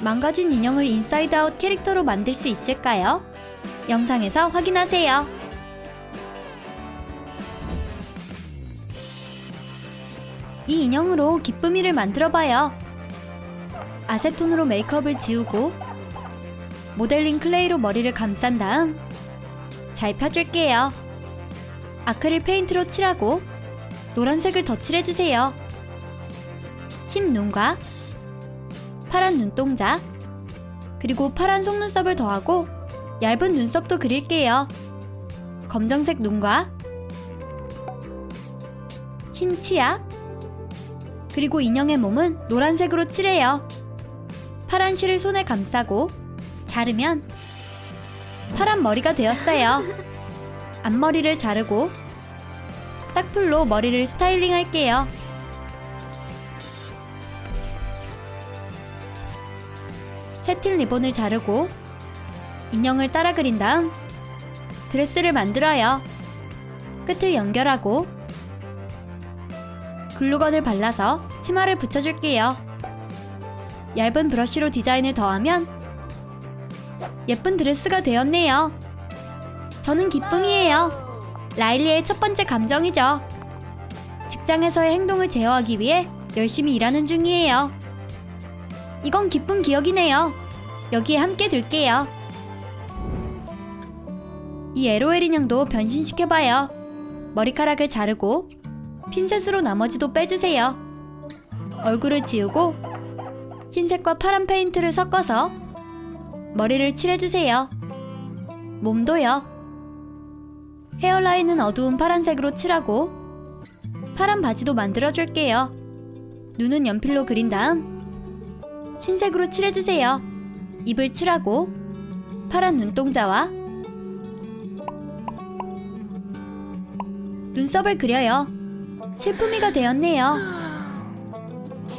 망가진 인형을 인사이드 아웃 캐릭터로 만들 수 있을까요? 영상에서 확인하세요. 이 인형으로 기쁨이를 만들어봐요. 아세톤으로 메이크업을 지우고 모델링 클레이로 머리를 감싼 다음 잘 펴줄게요. 아크릴 페인트로 칠하고 노란색을 덧칠해주세요. 흰 눈과 파란 눈동자 그리고 파란 속눈썹을 더하고 얇은 눈썹도 그릴게요. 검정색 눈과 흰 치아 그리고 인형의 몸은 노란색으로 칠해요. 파란 실을 손에 감싸고 자르면 파란 머리가 되었어요. 앞머리를 자르고 딱풀로 머리를 스타일링 할게요. 세틴 리본을 자르고 인형을 따라 그린 다음 드레스를 만들어요. 끝을 연결하고 글루건을 발라서 치마를 붙여줄게요. 얇은 브러쉬로 디자인을 더하면 예쁜 드레스가 되었네요. 저는 기쁨이에요. 라일리의 첫 번째 감정이죠. 직장에서의 행동을 제어하기 위해 열심히 일하는 중이에요. 이건 기쁜 기억이네요. 여기에 함께 둘게요. 이 LOL 인형도 변신시켜봐요. 머리카락을 자르고 핀셋으로 나머지도 빼주세요. 얼굴을 지우고 흰색과 파란 페인트를 섞어서 머리를 칠해주세요. 몸도요. 헤어라인은 어두운 파란색으로 칠하고 파란 바지도 만들어줄게요. 눈은 연필로 그린 다음 흰색으로 칠해주세요. 입을 칠하고 파란 눈동자와 눈썹을 그려요. 실품이가 되었네요.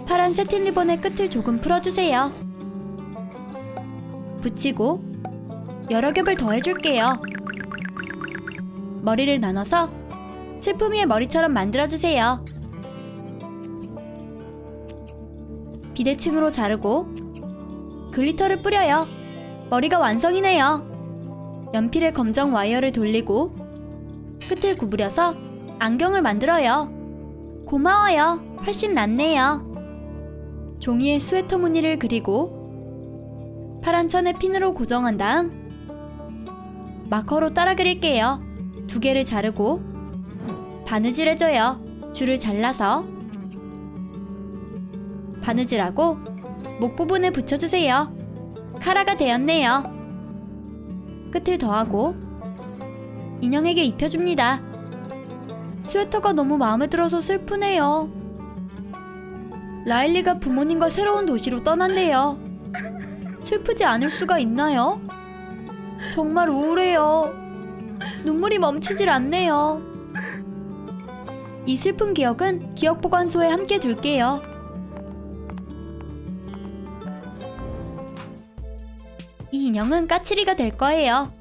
파란 세틴 리본의 끝을 조금 풀어주세요. 붙이고 여러 겹을 더해줄게요. 머리를 나눠서 실품이의 머리처럼 만들어주세요. 비대칭으로 자르고 글리터를 뿌려요. 머리가 완성이네요. 연필에 검정 와이어를 돌리고 끝을 구부려서 안경을 만들어요. 고마워요. 훨씬 낫네요. 종이에 스웨터 무늬를 그리고 파란 천에 핀으로 고정한 다음 마커로 따라 그릴게요. 두 개를 자르고 바느질 해줘요. 줄을 잘라서 바느질하고 목 부분에 붙여주세요. 카라가 되었네요. 끝을 더하고 인형에게 입혀줍니다. 스웨터가 너무 마음에 들어서 슬프네요. 라일리가 부모님과 새로운 도시로 떠난대요. 슬프지 않을 수가 있나요? 정말 우울해요. 눈물이 멈추질 않네요. 이 슬픈 기억은 기억 보관소에 함께 둘게요. 인형은 까칠이가 될 거예요.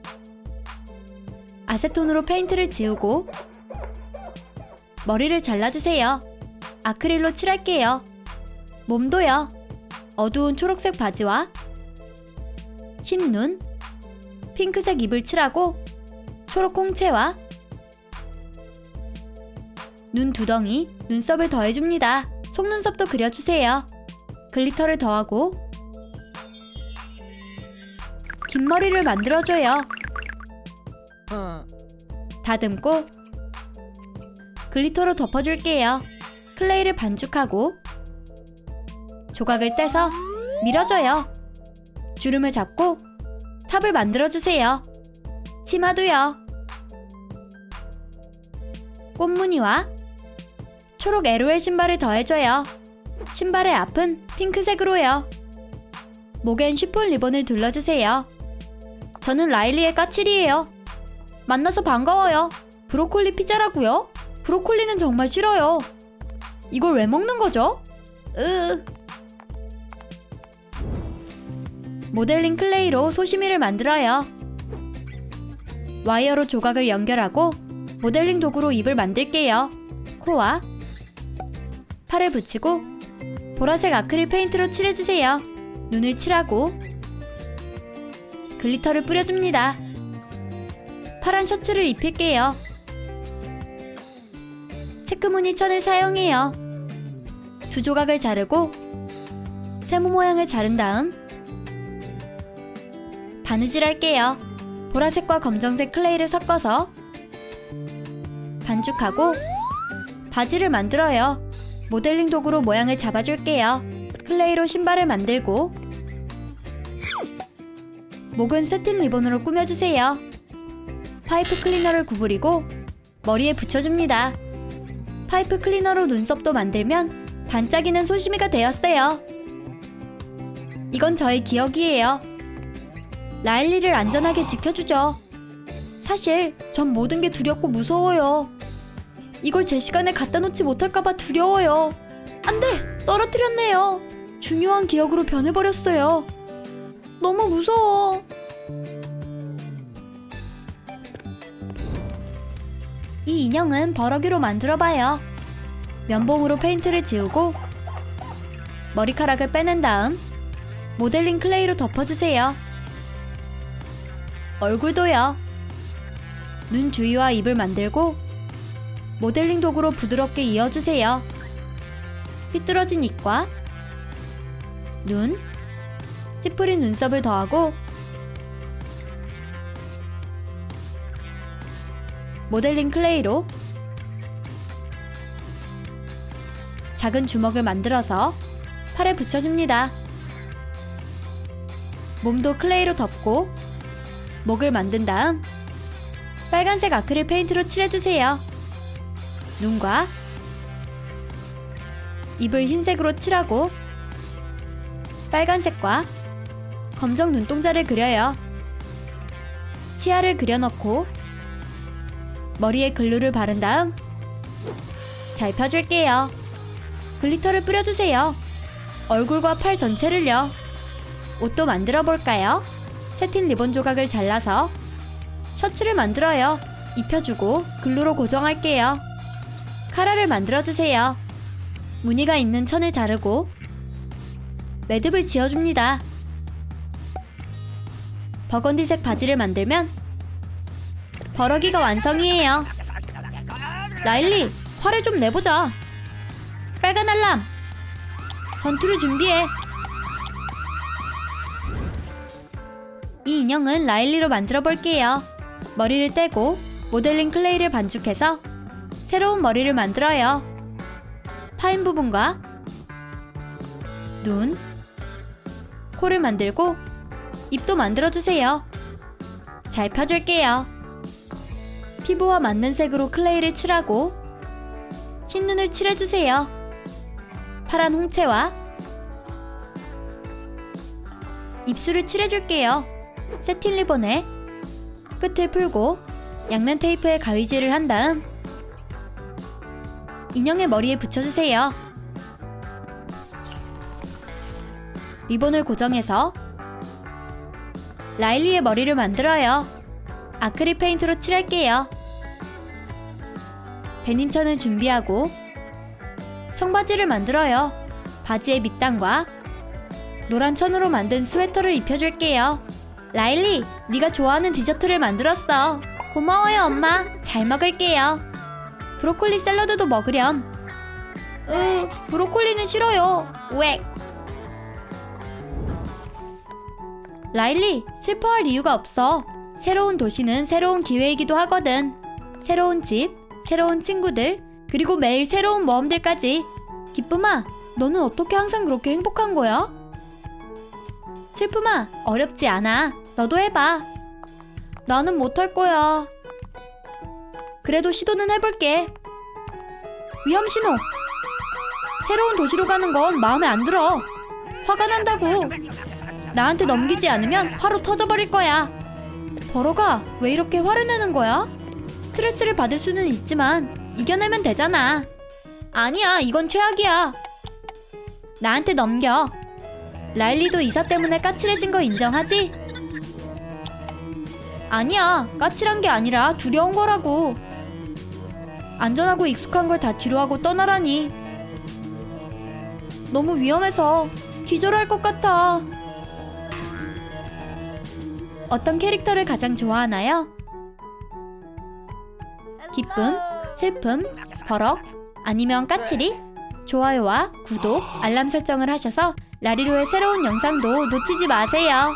아세톤으로 페인트를 지우고 머리를 잘라주세요. 아크릴로 칠할게요. 몸도요. 어두운 초록색 바지와 흰 눈, 핑크색 입을 칠하고 초록 콩채와 눈 두덩이, 눈썹을 더해줍니다. 속눈썹도 그려주세요. 글리터를 더하고 긴 머리를 만들어줘요. 다듬고 글리터로 덮어줄게요. 클레이를 반죽하고 조각을 떼서 밀어줘요. 주름을 잡고 탑을 만들어주세요. 치마도요. 꽃무늬와 초록 LOL 신발을 더해줘요. 신발의 앞은 핑크색으로요. 목엔 쉬폰 리본을 둘러주세요. 저는 라일리의 까칠이에요. 만나서 반가워요. 브로콜리 피자라고요? 브로콜리는 정말 싫어요. 이걸 왜 먹는 거죠? 으. 모델링 클레이로 소시미를 만들어요. 와이어로 조각을 연결하고 모델링 도구로 입을 만들게요. 코와 팔을 붙이고 보라색 아크릴 페인트로 칠해주세요. 눈을 칠하고 글리터를 뿌려줍니다. 파란 셔츠를 입힐게요. 체크무늬 천을 사용해요. 두 조각을 자르고 세모 모양을 자른 다음 바느질 할게요. 보라색과 검정색 클레이를 섞어서 반죽하고 바지를 만들어요. 모델링 도구로 모양을 잡아줄게요. 클레이로 신발을 만들고 목은 세틴 리본으로 꾸며주세요. 파이프 클리너를 구부리고 머리에 붙여줍니다. 파이프 클리너로 눈썹도 만들면 반짝이는 소심이가 되었어요. 이건 저의 기억이에요. 라일리를 안전하게 지켜주죠. 사실 전 모든 게 두렵고 무서워요. 이걸 제 시간에 갖다 놓지 못할까봐 두려워요. 안 돼! 떨어뜨렸네요. 중요한 기억으로 변해버렸어요. 너무 무서워. 이 인형은 버럭이로 만들어봐요. 면봉으로 페인트를 지우고 머리카락을 빼낸 다음 모델링 클레이로 덮어주세요. 얼굴도요. 눈 주위와 입을 만들고 모델링 도구로 부드럽게 이어주세요. 삐뚤어진 입과 눈, 찌푸린 눈썹을 더하고 모델링 클레이로 작은 주먹을 만들어서 팔에 붙여줍니다. 몸도 클레이로 덮고 목을 만든 다음 빨간색 아크릴 페인트로 칠해주세요. 눈과 입을 흰색으로 칠하고 빨간색과 검정 눈동자를 그려요. 치아를 그려넣고 머리에 글루를 바른 다음 잘 펴줄게요. 글리터를 뿌려주세요. 얼굴과 팔 전체를요. 옷도 만들어 볼까요? 세틴 리본 조각을 잘라서 셔츠를 만들어요. 입혀주고 글루로 고정할게요. 카라를 만들어주세요. 무늬가 있는 천을 자르고 매듭을 지어줍니다. 버건디색 바지를 만들면 버럭이가 완성이에요. 라일리, 화를 좀 내보자. 빨간 알람. 전투를 준비해. 이 인형은 라일리로 만들어 볼게요. 머리를 떼고 모델링 클레이를 반죽해서 새로운 머리를 만들어요. 파인 부분과 눈, 코를 만들고 입도 만들어주세요. 잘 펴줄게요. 피부와 맞는 색으로 클레이를 칠하고 흰 눈을 칠해주세요. 파란 홍채와 입술을 칠해줄게요. 세틴 리본에 끝을 풀고 양면 테이프에 가위질을 한 다음 인형의 머리에 붙여주세요. 리본을 고정해서 라일리의 머리를 만들어요. 아크릴 페인트로 칠할게요. 데님천을 준비하고 청바지를 만들어요. 바지의 밑단과 노란 천으로 만든 스웨터를 입혀줄게요. 라일리, 네가 좋아하는 디저트를 만들었어. 고마워요, 엄마. 잘 먹을게요. 브로콜리 샐러드도 먹으렴. 으, 브로콜리는 싫어요. 왜? 라일리, 슬퍼할 이유가 없어. 새로운 도시는 새로운 기회이기도 하거든. 새로운 집, 새로운 친구들, 그리고 매일 새로운 모험들까지. 기쁨아, 너는 어떻게 항상 그렇게 행복한 거야? 슬픔아, 어렵지 않아. 너도 해봐. 나는 못할 거야. 그래도 시도는 해볼게. 위험 신호. 새로운 도시로 가는 건 마음에 안 들어. 화가 난다고. 나한테 넘기지 않으면 화로 터져버릴 거야. 버러가 왜 이렇게 화를 내는 거야? 스트레스를 받을 수는 있지만 이겨내면 되잖아. 아니야, 이건 최악이야. 나한테 넘겨. 라일리도 이사 때문에 까칠해진 거 인정하지? 아니야, 까칠한 게 아니라 두려운 거라고. 안전하고 익숙한 걸 다 뒤로 하고 떠나라니. 너무 위험해서 기절할 것 같아. 어떤 캐릭터를 가장 좋아하나요? 기쁨, 슬픔, 버럭, 아니면 까칠이? 좋아요와 구독, 알람 설정을 하셔서 라리로의 새로운 영상도 놓치지 마세요.